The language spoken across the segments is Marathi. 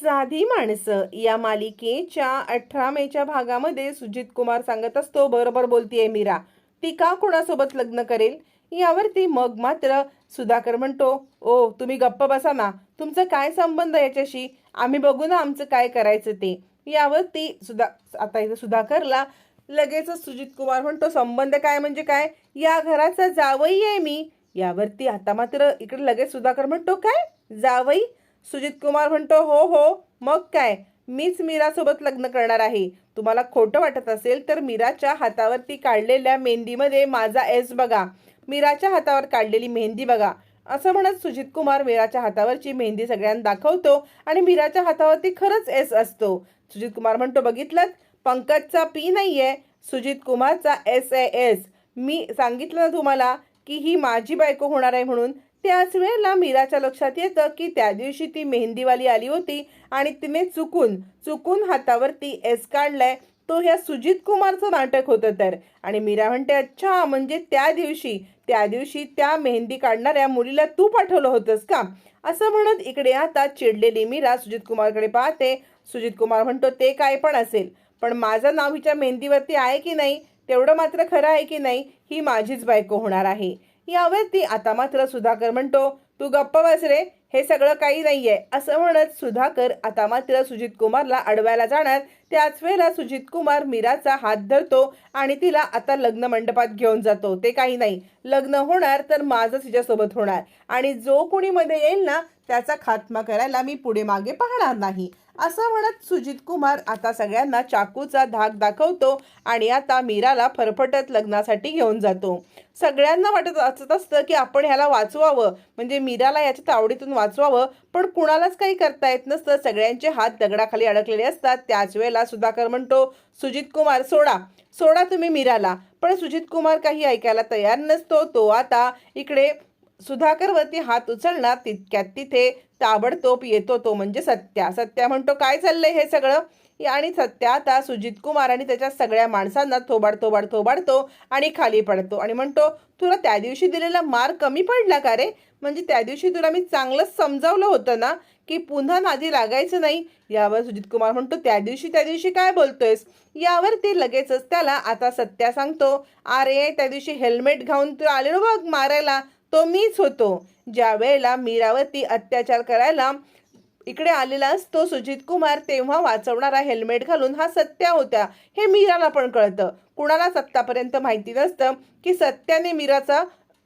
साधी माणसं या मालिकेच्या अठरा मेच्या भागामध्ये सुजित कुमार सांगत असतो बरोबर बोलतीये मीरा. ती का कोणासोबत लग्न करेल? यावरती मग मात्र सुधाकर म्हणतो ओ तुम्ही गप्प बसा ना. तुमचा काय संबंध याच्याशी? आम्ही बघू ना आमचं काय करायचं ते. यावरती सुधा आता इथं सुधाकरला लगेचच सुजित कुमार म्हणतो संबंध काय म्हणजे काय? या घराचा जावई आहे मी. यावरती आता मात्र इकडे लगेच सुधाकर म्हणतो काय? जावई? सुजित कुमार म्हणतो हो हो मग काय? मीच मीरासोबत लग्न करणार आहे. तुम्हाला खोटं वाटत असेल तर मीराच्या हातावरती काढलेल्या मेहंदीमध्ये माझा एस बघा. मीराच्या हातावर काढलेली मेहंदी बघा. असं म्हणत सुजित कुमार मीराच्या हातावरची मेहंदी सगळ्यांना दाखवतो आणि मीराच्या हातावरती खरंच एस असतो. सुजित कुमार म्हणतो बघितलं पंकजचा पी नाहीये. सुजित कुमारचा एस ए एस मी सांगितलं ना तुम्हाला की ही माझी बायको होणार आहे म्हणून? त्याच वेळेला मीराच्या लक्षात येतं की त्या दिवशी ती मेहंदीवाली आली होती आणि तिने चुकून चुकून हातावरती एस काढलाय. तो ह्या सुजित कुमारचं नाटक होतं तर. आणि मीरा म्हणते अच्छा म्हणजे त्या दिवशी त्या दिवशी त्या मेहंदी काढणाऱ्या मुलीला तू पाठवलं होतंस का? असं म्हणत इकडे आता चिडलेली मीरा सुजित कुमारकडे पाहते. सुजित कुमार म्हणतो ते काय पण असेल पण माझं नाव हिच्या मेहंदीवरती आहे की नाही? तेवढं मात्र खरं आहे की नाही? ही माझीच बायको होणार आहे. यावरती आता मात्र सुधाकर म्हणतो तू गप्प बस रे हे सगळं काही नाहीये. असं म्हणत सुधाकर आता मात्र सुजित कुमारला अडवायला जाणार. त्याच वेळेला सुजित कुमार मीराचा हात धरतो आणि तिला आता लग्न मंडपात घेऊन जातो. ते काही नाही. लग्न होणार तर माझं तिच्यासोबत होणार. आणि जो कोणी मध्ये येईल ना त्याचा खात्मा करायला मी पुढे मागे पाहणार नाही. असं म्हणत सुजित कुमार आता सगळ्यांना चाकूचा धाक दाखवतो आणि आता मीराला फरफटत लग्नासाठी घेऊन जातो. सगळ्यांना वाटत असत असतं की आपण ह्याला वाचवावं. म्हणजे मीराला याच्या तावडीतून वाचवावं. पण कुणालाच काही करता येत नसतं. सगळ्यांचे हात दगडाखाली अडकलेले असतात. त्याच वेळेला सुधाकर म्हणतो सुजित कुमार सोडा. सोडा तुम्ही मीराला. पण सुजित कुमार काही ऐकायला तयार नसतो. तो आता इकडे सुधाकरवरती हात उचलणार तितक्यात तिथे ताबडतोब येतो तो म्हणजे सत्या. सत्या म्हणतो काय चाललंय हे सगळं? आणि सत्या आता सुजित कुमार आणि त्याच्या सगळ्या माणसांना थोबाड थोबाड थोबाडतो आणि खाली पडतो आणि म्हणतो तुला त्या दिवशी दिलेला मार कमी पडला का रे? म्हणजे त्या दिवशी तुला मी चांगलंच समजावलं होतं ना की पुन्हा नादी लागायचं नाही? यावर सुजित कुमार म्हणतो त्या दिवशी त्या दिवशी काय बोलतोयस? यावर ते लगेचच त्याला आता सत्या सांगतो अरे त्या दिवशी हेल्मेट घालून तू आलेलो बघ मारायला. तो मीच होतो. ज्या वेळेला मीरावरती अत्याचार करायला इकडे आलेला असतो सुजित कुमार तेव्हा वाचवणारा हेल्मेट घालून हा सत्या होता हे मीराला पण कळतं. कुणालाच आत्तापर्यंत माहिती नसतं की सत्याने मीराचा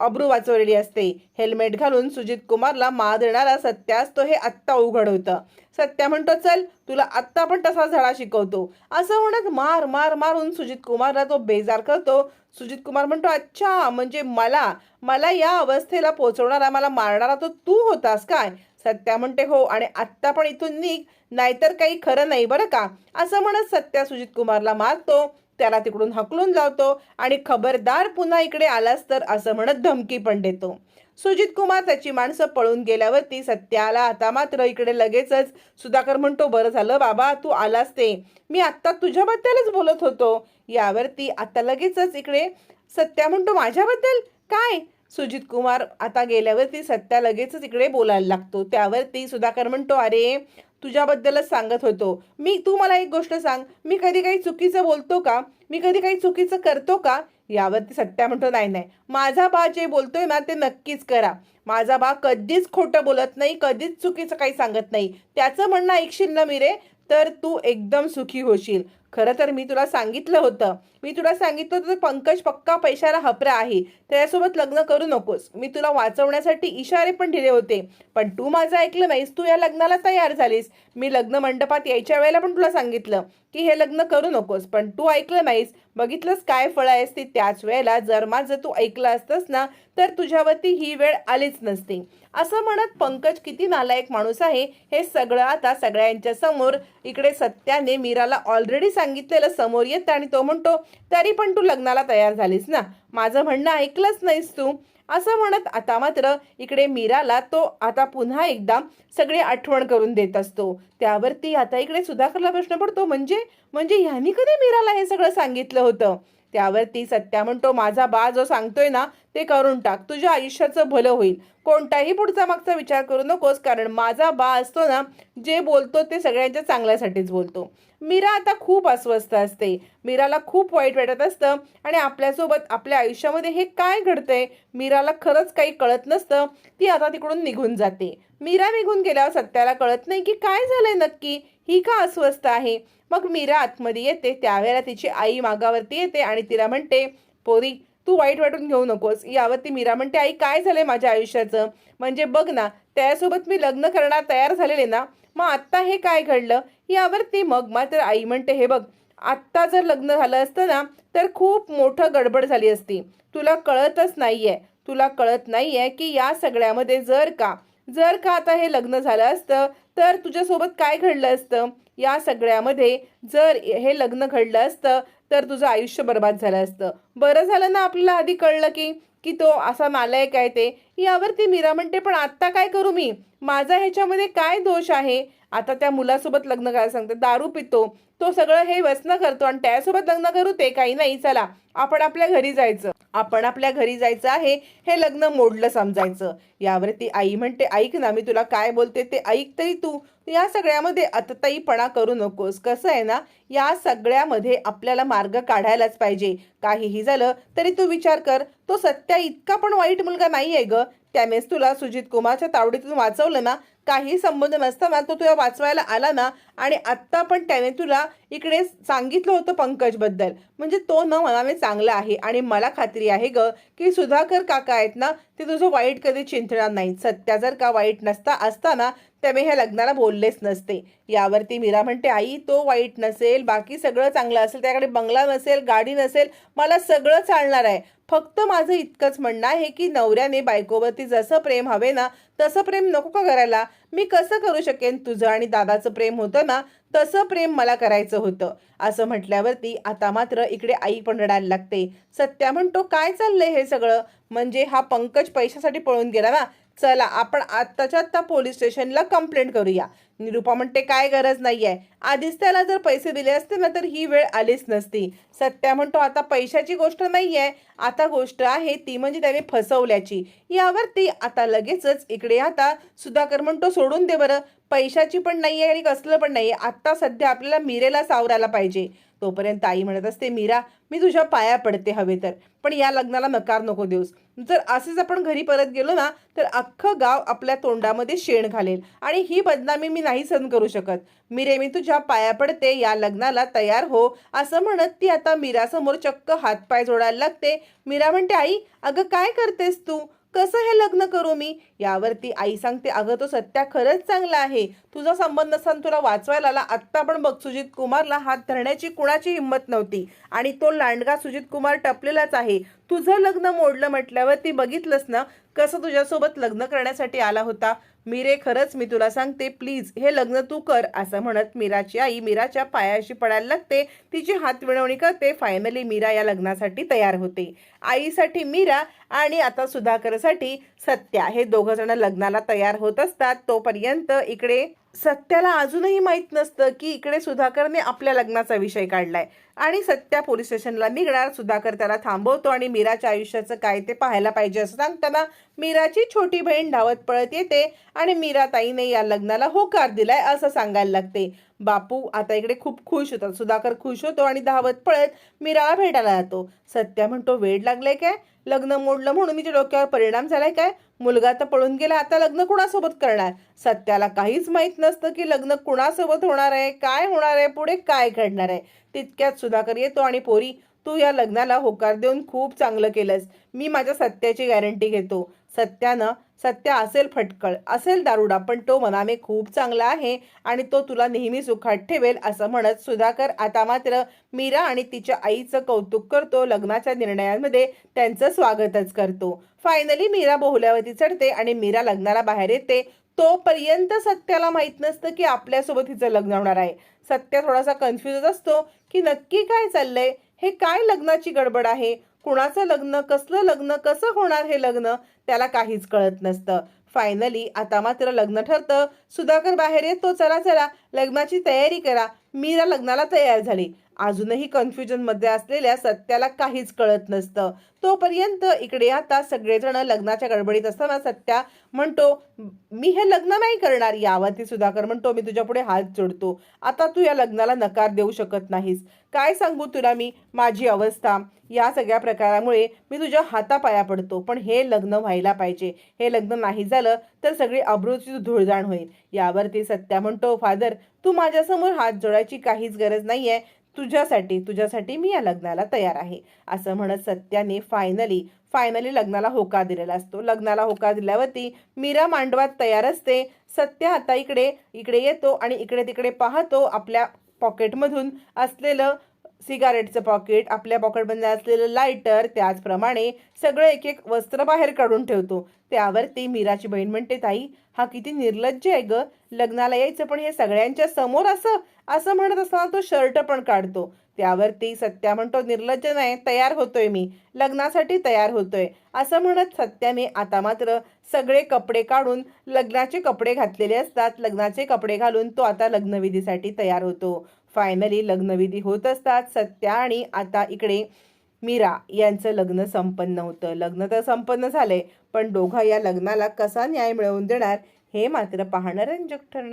अब्रू वाचवलेली असते. हेल्मेट घालून सुजित कुमारला मार देणारा सत्या असतो हे आत्ता उघड होतं. सत्या म्हणतो चल तुला आत्ता पण तसा धडा शिकवतो. असं म्हणत मार मार मारून सुजित कुमारला तो बेजार करतो. सुजित कुमार म्हणतो अच्छा म्हणजे मला मला या अवस्थेला पोहोचवणारा मला मारणारा तो तू होतास काय? सत्या म्हणते हो आणि आत्ता पण इथून निघ नाहीतर काही खरं नाही बरं का? असं म्हणत सत्या सुजित कुमारला मारतो त्याला तिकडून हकलून लावतो आणि खबरदार पुन्हा इकडे आलास तर असं म्हणत धमकी पण देतो. सुजित कुमार त्याची माणसं पळून गेल्यावरती सत्याला आता मात्र इकडे लगेचच सुधाकर म्हणतो बरं झालं बाबा तू आलास ते. मी आत्ता तुझ्याबद्दलच बोलत होतो. यावरती आता लगेचच इकडे सत्या म्हणतो माझ्याबद्दल? काय? सुजित कुमार आता गेल्यावरती सत्या लगेचच इकडे बोलायला लागतो. त्यावरती सुधाकर म्हणतो अरे तुझ्याबद्दलच सांगत होतो. मी तू मला एक गोष्ट सांग. मी कधी काही चुकीचं बोलतो का? मी कधी काही चुकीचं करतो का? यावरती सत्या म्हणतो नाही नाही. माझा बा जे बोलतोय ना ते नक्कीच करा. माझा बा कधीच खोटं बोलत नाही कधीच चुकीचं काही सांगत नाही. त्याचं म्हणणं ऐकशील ना मी रे तर तू एकदम सुखी होशील. खरं तर मी तुला सांगितलं होतं. मी तुला सांगितलं होतं पंकज पक्का पैशाला हपरा आहे. त्याच्यासोबत लग्न करू नकोस. मी तुला वाचवण्यासाठी इशारे पण दिले होते. पण तू माझं ऐकलं नाहीस. तू या लग्नाला तयार झालीस. मी लग्न मंडपात यायच्या वेळेला पण तुला सांगितलं की हे लग्न करू नकोस. पण तू ऐकलं नाहीस. बघितलंस काय फळ आहेस ती? त्याच वेळेला जर माझं तू ऐकलं असतंस ना तर तुझ्यावरती ही वेळ आलीच नसती. असं म्हणत पंकज किती नालायक माणूस आहे हे सगळं आता सगळ्यांच्या समोर. इकडे सत्याने मीराला ऑलरेडी सांगितलेलं समोर येतं आणि तो म्हणतो तरी पण तू लग्नाला तयार झालीस ना? माझं म्हणणं ऐकलंच नाहीस तू. असं म्हणत आता मात्र इकडे मीराला तो आता पुन्हा एकदा सगळी आठवण करून देत असतो. त्यावरती आता इकडे सुधाकरला प्रश्न पडतो म्हणजे म्हणजे ह्यानी कधी मीराला हे सगळं सांगितलं होतं? त्यावरती सत्या म्हणतो माझा बा जो सांगतोय ना ते करून टाक. तुझ्या आयुष्याचं भलं होईल. कोणताही पुढचा मागचा विचार करू नकोस कारण माझा बा असतो ना जे बोलतो ते सगळ्यांच्या चांगल्यासाठीच बोलतो. मीरा आता खूप अस्वस्थ असते. मीराला खूप वाईट वाटत असतं आणि आपल्यासोबत आपल्या आयुष्यामध्ये हे काय घडतंय मीराला खरंच काही कळत नसतं. ती आता तिकडून निघून जाते. मीरा निघून गेल्यावर सत्याला कळत नाही की काय झालंय नक्की. ही का अस्वस्थ आहे? मग मीरा आतमध्ये येते. त्यावेळेला तिची आई मागावरती येते आणि तिला म्हणते पोरी तू वाईट वाटून घेऊ नकोस. यावरती मीरा म्हणते आई काय झालंय माझ्या आयुष्याचं? म्हणजे बघ ना त्यासोबत मी लग्न करणार तयार झालेले ना? मग आत्ता हे काय घडलं? यावरती मग मात्र आई म्हणते हे बघ आत्ता जर लग्न झालं असतं ना तर खूप मोठं गडबड झाली असती. तुला कळतच नाहीये तुला कळत नाहीये की या सगळ्यामध्ये जर का जर का आता हे लग्न झालं असतं तर तुझ्यासोबत काय घडलं असतं? या सगळ्यामध्ये जर हे लग्न घडलं असतं तर तुझं आयुष्य बर्बाद झालं असतं. बरं झालं ना आपल्याला आधी कळलं की की तो असा नालायक आहे ते. यावरती मीरा म्हणते पण आत्ता काय करू मी? माझा ह्याच्यामध्ये काय दोष आहे? आता त्या मुलासोबत लग्न करायला सांगते दारू पितो. तो सगळं हे व्यसन करतो आणि त्यासोबत लग्न करू ते काही नाही. चला आपण आपल्या घरी जायचं. आपण आपल्या घरी जायचं आहे हे लग्न मोडलं समजायचं. यावर ती आई म्हणते ऐक ना मी तुला काय बोलते ते ऐक तरी तू. या सगळ्यामध्ये अतताईपणा करू नकोस. कसं आहे ना या सगळ्यामध्ये आपल्याला मार्ग काढायलाच पाहिजे. काहीही झालं तरी तू विचार कर. तो सत्या इतका पण वाईट मुलगा नाही आहे ग. त्यानेच तुला सुजित कुमारच्या तावडीतून वाचवलं ना. काही संबंध नसताना तो तुला वाचवायला आला ना आणि आत्ता पण त्याने तुला इकडे सांगितलं होतं पंकजबद्दल. म्हणजे तो न मनाने चांगला आहे आणि मला खात्री आहे ग की सुधाकर काका आहेत ना ते तुझं वाईट कधी चिंतणार नाहीत. सत्या जर का वाईट नसता असताना त्याने ह्या लग्नाला बोललेच नसते. यावरती मीरा म्हणते आई तो वाईट नसेल बाकी सगळं चांगलं असेल त्याकडे बंगला नसेल गाडी नसेल मला सगळं चालणार आहे. फक्त माझं इतकंच म्हणणं आहे की नवऱ्याने बायकोवरती जसं प्रेम हवे ना तसं प्रेम नको का करायला? मी कसं करू शकेन तुझं आणि दादाचं प्रेम होतं ना तसं प्रेम मला करायचं होतं. असं म्हटल्यावरती आता मात्र इकडे आई पण रडायला लागते. सत्या म्हणतो काय चाललंय हे सगळं? म्हणजे हा पंकज पैशासाठी पळून गेला ना चला आपण आत्ताच्या आत्ता पोलीस स्टेशनला कंप्लेंट करूया. निरुपा म्हणते काय गरज नाही आहे आधीच त्याला जर पैसे दिले असते ना तर ही वेळ आलीच नसती. सत्या म्हणतो आता पैशाची गोष्ट नाहीये. आता गोष्ट आहे ती म्हणजे त्याने फसवल्याची. यावरती आता लगेचच इकडे आता सुधाकर म्हणतो सोडून दे बरं. पैशाची पण नाहीये आणि कसलं पण नाहीये. आता सध्या आपल्याला मिरेला सावरायला पाहिजे. तोपर्यंत आई म्हणत असते मीरा मी तुझ्या पाया पडते हवे तर. पण या लग्नाला नकार नको देऊस. जर असेच आपण घरी परत गेलो ना तर अख्खं गाव आपल्या तोंडामध्ये शेण घालेल आणि ही बदनामी मी नाही सहन करू शकत. मिरे मी तुझ्या पाया पडते या लग्नाला तयार हो. असं म्हणत ती आता मीरासमोर चक्क हातपाय जोडायला लागते. मीरा म्हणते आई अगं काय करतेस तू? कसं हे लग्न करू मी? यावरती आई सांगते अगं तो सत्या खरंच चांगला आहे. तुझा संबंध नसताना तुला वाचवायला आला. आत्ता पण बघ सुजित कुमारला हात धरण्याची कुणाची हिंमत नव्हती. आणि तो लांडगा सुजित कुमार टपलेलाच आहे. तुझं लग्न मोडलं म्हटल्यावर ती बघितलंस ना? कसं तुझ्यासोबत लग्न करण्यासाठी आला होता? मीरे खरंच मी तुला सांगते प्लीज हे लग्न तू कर असं म्हणत मीराची आई मीराच्या पायाशी पडायला लागते. तिची हात विणवणी करते. फायनली मीरा या लग्नासाठी तयार होते. आईसाठी मीरा आणि आता सुधाकरसाठी सत्या. हे दोघं जण लग्नाला तयार होत असतात. तोपर्यंत इकडे सत्याला अजूनही माहीत नसतं की इकडे सुधाकरने आपल्या लग्नाचा विषय काढलाय. आणि सत्या पोलीस स्टेशनला निघणार. सुधाकर त्याला थांबवतो आणि मीराच्या आयुष्याचं काय ते पाहायला पाहिजे असं सांगताना मीराची छोटी बहीण धावत पळत येते आणि मीरा ताईने या लग्नाला होकार दिलाय असं सांगायला लागते. बापू आता इकडे खूप खुश होतात. सुधाकर खुश होतो आणि धावत पळत मीराला भेटायला जातो. सत्या म्हणतो वेळ लागलाय काय? लग्न मोडलं म्हणून तिच्या डोक्यावर परिणाम झालाय काय? मुलगा तर पळून गेला आता लग्न कुणासोबत करणार? सत्याला काहीच माहीत नसतं की लग्न कुणासोबत होणार आहे काय होणार आहे पुढे काय घडणार आहे? तितक्यात सुधाकर येतो आणि पोरी तू या लग्नाला होकार देऊन खूप चांगलं केलंस. मी माझ्या सत्याची गॅरंटी घेतो. सत्यानं सत्य असेल फटकळ असेल दारुडा पण तो मनाने खूप चांगला आहे आणि तो तुला नेहमी सुखात ठेवेल असं म्हणत सुधाकर आता मात्र मीरा आणि तिच्या आईचं कौतुक करतो. लग्नाच्या निर्णयांमध्ये त्यांचं स्वागतच करतो. फायनली मीरा बोहल्यावरती चढते आणि मीरा लग्नाला बाहेर येते. तोपर्यंत सत्याला माहीत नसतं की आपल्यासोबत हिचं लग्न होणार आहे. सत्य थोडासा कन्फ्युज असतो की नक्की काय चाललंय? हे काय लग्नाची गडबड आहे? कुणाचं लग्न कसलं लग्न कसं होणार हे लग्न? त्याला काहीच कळत नसतं. फायनली आता मात्र लग्न ठरतं. सुधाकर बाहेर येतो. चला चला लग्नाची तयारी करा. मीरा लग्नाला तयार झाली. अजूनही कन्फ्युजनमध्ये असलेल्या सत्याला काहीच कळत नसतं. तोपर्यंत इकडे आता सगळेजण लग्नाच्या गडबडीत असताना सत्या म्हणतो मी हे लग्न नाही करणार. यावरती सुधाकर म्हणतो मी तुझ्या पुढे हात जोडतो. आता तू या लग्नाला नकार देऊ शकत नाहीस. काय सांगू तुला मी? माझी अवस्था. या सगळ्या प्रकारामुळे मी तुझ्या हातापाया पडतो. पण हे लग्न व्हायला पाहिजे. हे लग्न नाही झालं तर सगळी अब्रूची धुळजाण होईल. यावरती सत्या म्हणतो फादर तू माझ्यासमोर हात जोडायची काहीच गरज नाही आहे तुझ्यासाठी तुझ्यासाठी मी या लग्नाला तयार आहे. असं म्हणत सत्याने फायनली फायनली लग्नाला होकार दिलेला असतो. लग्नाला होकार दिल्यावरती मीरा मांडवात तयार असते. सत्य आता इकडे इकडे येतो आणि इकडे तिकडे पाहतो आपल्या पॉकेटमधून असलेलं सिगारेटचं पॉकेट आपल्या पॉकेटमध्ये असलेलं लायटर त्याचप्रमाणे सगळं एक एक वस्त्र बाहेर काढून ठेवतो. त्यावरती मीराची बहीण म्हणते ताई हा किती निर्लज्ज आहे ग. लग्नाला यायचं पण हे सगळ्यांच्या समोर असं असं म्हणत असताना तो शर्ट पण काढतो. त्यावरती सत्या म्हणतो निर्लज्ज नाही तयार होतोय मी. लग्नासाठी तयार होतोय. असं म्हणत सत्याने आता मात्र सगळे कपडे काढून लग्नाचे कपडे घातलेले असतात. लग्नाचे कपडे घालून तो आता लग्नविधीसाठी तयार होतो. फायनली लग्नविधी होत असतात. सत्या आणि आता इकडे मीरा यांचं लग्न संपन्न होतं. लग्न तर संपन्न झालंय पण दोघं या लग्नाला कसा न्याय मिळवून देणार हे मात्र पाहणं रंजक ठरणार.